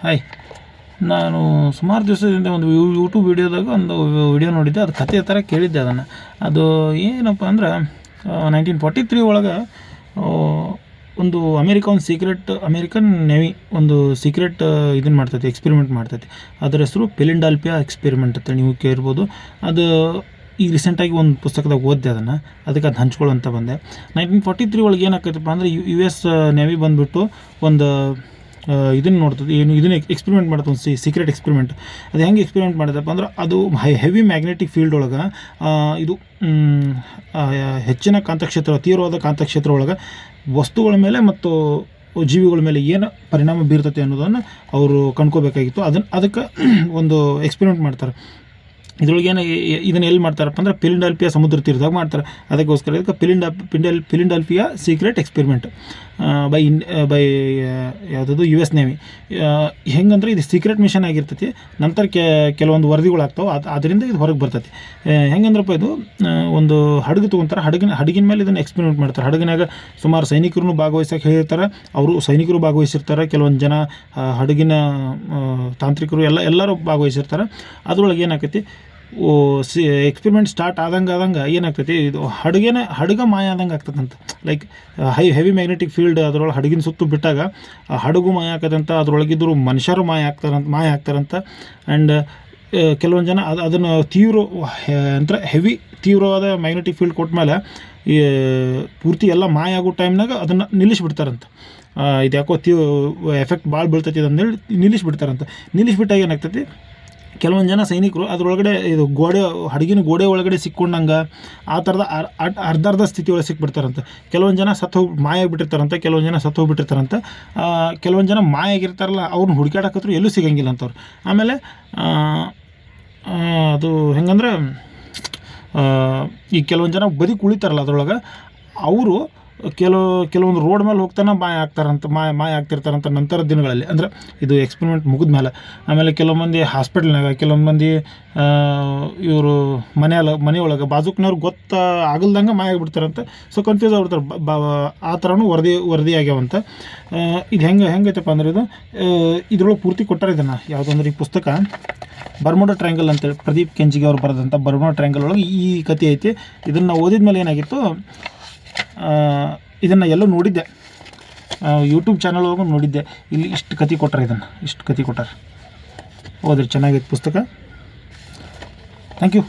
Hi ನಾನು ಸುಮಾರು ದಿವಸದಿಂದ ಒಂದು ಯೂಟ್ಯೂಬ್ ವೀಡಿಯೋದಾಗ ಒಂದು ವಿಡಿಯೋ ನೋಡಿದ್ದೆ. ಅದು ಕತೆ ಥರ ಕೇಳಿದ್ದೆ ಅದನ್ನು. ಅದು ಏನಪ್ಪ ಅಂದ್ರೆ ನೈನ್ಟೀನ್ ಫಾರ್ಟಿ ತ್ರೀ ಒಳಗೆ ಒಂದು ಅಮೇರಿಕಾ ಒಂದು ಸೀಕ್ರೆಟ್ ಅಮೇರಿಕನ್ ನೆವಿ ಒಂದು ಸೀಕ್ರೆಟ್ ಇದನ್ನ ಮಾಡ್ತೈತಿ ಎಕ್ಸ್ಪೆರಿಮೆಂಟ್ ಮಾಡ್ತೈತಿ. ಅದರ ಹೆಸರು ಪೆಲಿಂಡಾಲ್ಪಿಯಾ ಎಕ್ಸ್ಪೆರಿಮೆಂಟ್ ಅಂತ ನೀವು ಕೇಳಿರ್ಬೋದು ಅದು ಈಗ ರೀಸೆಂಟಾಗಿ ಒಂದು ಪುಸ್ತಕದಾಗ ಓದಿದೆ ಅದನ್ನು. ಅದಕ್ಕೆ ಅದು ಹಂಚ್ಕೊಳ್ಳೋಂತ ಬಂದೆ. ನೈನ್ಟೀನ್ ಫಾರ್ಟಿ ತ್ರೀ ಒಳಗೆ ಏನಾಕೈತಪ್ಪ ಅಂದರೆ ಯು ಯು ಎಸ್ ನೆವಿ ಬಂದುಬಿಟ್ಟು ಒಂದು ಇದನ್ನು ನೋಡ್ತದೆ, ಏನು ಇದನ್ನು ಎಕ್ಸ್ಪೆರಿಮೆಂಟ್ ಮಾಡುತ್ತೆ ಒಂದು ಸೀಕ್ರೆಟ್ ಎಕ್ಸ್ಪೆರಿಮೆಂಟ್ ಅದು ಹೆಂಗೆ ಎಕ್ಸ್ಪೆರಿಮೆಂಟ್ ಮಾಡಿದಪ್ಪ ಅಂದ್ರೆ ಅದು ಹೈ ಹೆವಿ ಮ್ಯಾಗ್ನೆಟಿಕ್ ಫೀಲ್ಡ್ ಒಳಗೆ ಇದು ಹೆಚ್ಚಿನ ಕಾಂತಕ್ಷೇತ್ರ, ತೀವ್ರವಾದ ಕಾಂತಕ್ಷೇತ್ರ ಒಳಗೆ ವಸ್ತುಗಳ ಮೇಲೆ ಮತ್ತು ಜೀವಿಗಳ ಮೇಲೆ ಏನು ಪರಿಣಾಮ ಬೀರ್ತತೆ ಅನ್ನೋದನ್ನು ಅವರು ಕಂಡ್ಕೋಬೇಕಾಗಿತ್ತು. ಅದನ್ನು ಅದಕ್ಕೆ ಒಂದು ಎಕ್ಸ್ಪೆರಿಮೆಂಟ್ ಮಾಡ್ತಾರೆ. ಇದ್ರೊಳಗೆ ಏನು ಇದನ್ನು ಎಲ್ಲಿ ಮಾಡ್ತಾರಪ್ಪ ಅಂದ್ರೆ ಪಿಲಿಂಡಾಲ್ಪಿಯಾ ಸಮುದ್ರ ತೀರದಾಗ ಮಾಡ್ತಾರೆ. ಅದಕ್ಕೋಸ್ಕರ ಇದಕ್ಕೆ ಪಿಲಿಂಡಾ ಪಿಂಡಲ್ Philadelphia secret experiment by in by ಯಾವುದದು ಯು ಎಸ್ ನೇವಿ ಹೆಂಗಂದ್ರೆ ಇದು ಸೀಕ್ರೆಟ್ ಮಿಷನ್ ಆಗಿರ್ತೈತಿ. ನಂತರ ಕೆಲವೊಂದು ವರದಿಗಳು ಆಗ್ತಾವೆ. ಅದು, ಅದರಿಂದ ಇದು ಹೊರಗೆ ಬರ್ತೈತಿ. ಹೆಂಗಂದ್ರಪ್ಪ ಇದು ಒಂದು ಹಡಗು ತೊಗೊಂತಾರೆ. ಹಡಗಿನ ಹಡಗಿನ ಮೇಲೆ ಇದನ್ನು ಎಕ್ಸ್ಪೆರಿಮೆಂಟ್ ಮಾಡ್ತಾರೆ. ಹಡಗಿನಾಗ ಸುಮಾರು ಸೈನಿಕರನ್ನು ಭಾಗವಹಿಸಕ್ಕೆ ಹೇಳಿರ್ತಾರೆ. ಅವರು ಸೈನಿಕರು ಭಾಗವಹಿಸಿರ್ತಾರೆ. ಕೆಲವೊಂದು ಜನ ಹಡಗಿನ ತಾಂತ್ರಿಕರು ಎಲ್ಲ, ಎಲ್ಲರೂ ಭಾಗವಹಿಸಿರ್ತಾರೆ. ಅದರೊಳಗೆ ಏನಾಕೈತಿ ಓ, ಸಿ ಎಕ್ಸ್ಪೆರಿಮೆಂಟ್ ಸ್ಟಾರ್ಟ್ ಆದಂಗೆ ಆದಂಗೆ ಏನಾಗ್ತೈತಿ? ಇದು ಹಡಗೇನೆ, ಹಡಗ ಮಾಯ ಆದಂಗೆ ಆಗ್ತದಂತ like high heavy magnetic field ಅದರೊಳಗೆ ಹಡಗಿನ ಸುತ್ತು ಬಿಟ್ಟಾಗ, ಆ, ಹಡಗು ಮಾಯ ಆಗ್ತದಂತ ಅದ್ರೊಳಗಿದ್ರು ಮನುಷ್ಯರು ಮಾಯ ಆಗ್ತಾರಂತ ಮಾಯ ಆಗ್ತಾರಂತ. ಆ್ಯಂಡ್ ಕೆಲವೊಂದು ಜನ ಅದು, ಅದನ್ನು ತೀವ್ರ ಅಂದ್ರೆ ಹೆವಿ ತೀವ್ರವಾದ ಮ್ಯಾಗ್ನೆಟಿಕ್ ಫೀಲ್ಡ್ ಕೊಟ್ಟ ಮೇಲೆ ಈ ಪೂರ್ತಿ ಎಲ್ಲ ಮಾಯ ಆಗೋ ಟೈಮ್ನಾಗ ಅದನ್ನು ನಿಲ್ಲಿಸ್ಬಿಡ್ತಾರಂತ. ಇದು ಯಾಕೋ ತೀವ್ ಎಫೆಕ್ಟ್ ಭಾಳ ಬೀಳ್ತೈತಿ ಅಂದೇಳಿ ನಿಲ್ಲಿಸ್ಬಿಡ್ತಾರಂತ. ನಿಲ್ಲಿಸ್ಬಿಟ್ಟಾಗ ಏನಾಗ್ತೈತಿ? ಕೆಲವೊಂದು ಜನ ಸೈನಿಕರು ಅದರೊಳಗಡೆ ಇದು ಗೋಡೆ, ಹಡಗಿನ ಗೋಡೆ ಒಳಗಡೆ ಸಿಕ್ಕೊಂಡಂಗೆ ಆ ಥರದ ಅರ್- ಅರ್- ಅರ್ಧ ಅರ್ಧ ಸ್ಥಿತಿ ಒಳಗೆ ಸಿಕ್ಬಿಡ್ತಾರಂತೆ. ಕೆಲವೊಂದು ಜನ ಸತ್ತು ಹೋಗಿ, ಮಾಯ ಆಗಿಬಿಟ್ಟಿರ್ತಾರಂತೆ, ಕೆಲವೊಂದು ಜನ ಸತ್ತು ಹೋಗ್ಬಿಟ್ಟಿರ್ತಾರಂತೆ. ಕೆಲವೊಂದು ಜನ ಮಾಯಾಗಿರ್ತಾರಲ್ಲ ಅವ್ರನ್ನ ಹುಡುಕಾಡಕತ್ರು ಎಲ್ಲೂ ಸಿಗಂಗಿಲ್ಲ ಅಂತವ್ರು. ಆಮೇಲೆ ಅದು ಹೆಂಗಂದ್ರೆ ಈ ಕೆಲವೊಂದು ಜನ ಬದಿ ಉಳಿತಾರಲ್ಲ ಅದರೊಳಗೆ, ಅವರು ಕೆಲವು, ಕೆಲವೊಂದು ರೋಡ್ ಮೇಲೆ ಹೋಗ್ತಾನೆ ಮಾಯ ಆಗ್ತಾರಂತ, ಮಾಯ ಮಾಯ ಆಗ್ತಿರ್ತಾರಂತ ನಂತರ ದಿನಗಳಲ್ಲಿ. ಅಂದ್ರೆ ಇದು ಎಕ್ಸ್ಪೆರಿಮೆಂಟ್ ಮುಗಿದ ಮೇಲೆ. ಆಮೇಲೆ ಕೆಲವು ಮಂದಿ ಹಾಸ್ಪಿಟ್ಲ್ನಾಗ ಕೆಲವೊಂದು ಮಂದಿ ಇವರು ಮನೆಯಲ್ಲ, ಮನೆಯೊಳಗೆ ಬಾಜುಕ್ನವ್ರು ಗೊತ್ತ ಆಗಲ್ದಂಗೆ ಮಾಯ ಆಗಿಬಿಡ್ತಾರಂತ. ಸೊ ಕನ್ಫ್ಯೂಸ್ ಆಗ್ಬಿಡ್ತಾರೆ. ಬ- ಆ ಥರನೂ ವರದಿ ವರದಿ ಆಗ್ಯಾವಂತ. ಇದು ಹೆಂಗೆ, ಹೆಂಗೈತಪ್ಪ ಅಂದ್ರೆ ಇದು ಇದ್ರೊಳಗೆ ಪೂರ್ತಿ ಕೊಟ್ಟಾರೆ ಇದನ್ನು. ಯಾವುದಂದ್ರೆ ಈ ಪುಸ್ತಕ, ಬರ್ಮುಡ ಟ್ರ್ಯಾಂಗಲ್ ಅಂತೇಳಿ ಪ್ರದೀಪ್ ಕೆಂಚಿಗೆ ಅವ್ರು ಬರೆದಂಥ ಬರ್ಮೋಡ ಟ್ರ್ಯಾಂಗಲ್ ಒಳಗೆ ಈ ಕಥೆ ಐತಿ. ಇದನ್ನು ಓದಿದ ಮೇಲೆ ಏನಾಗಿತ್ತು ಇದನ್ನು ಎಲ್ಲೂ ನೋಡಿದ್ದೆ. ಯೂಟ್ಯೂಬ್ ಚಾನಲ್ ಒಳಗೂ ನೋಡಿದ್ದೆ. ಇಲ್ಲಿ ಇಷ್ಟು ಕತೆ ಕೊಟ್ಟರೆ ಇದನ್ನು. ಇಷ್ಟು ಕತೆ ಕೊಟ್ಟಾರೆ. ಓದ್ರಿ, ಚೆನ್ನಾಗೈತೆ ಪುಸ್ತಕ. Thank you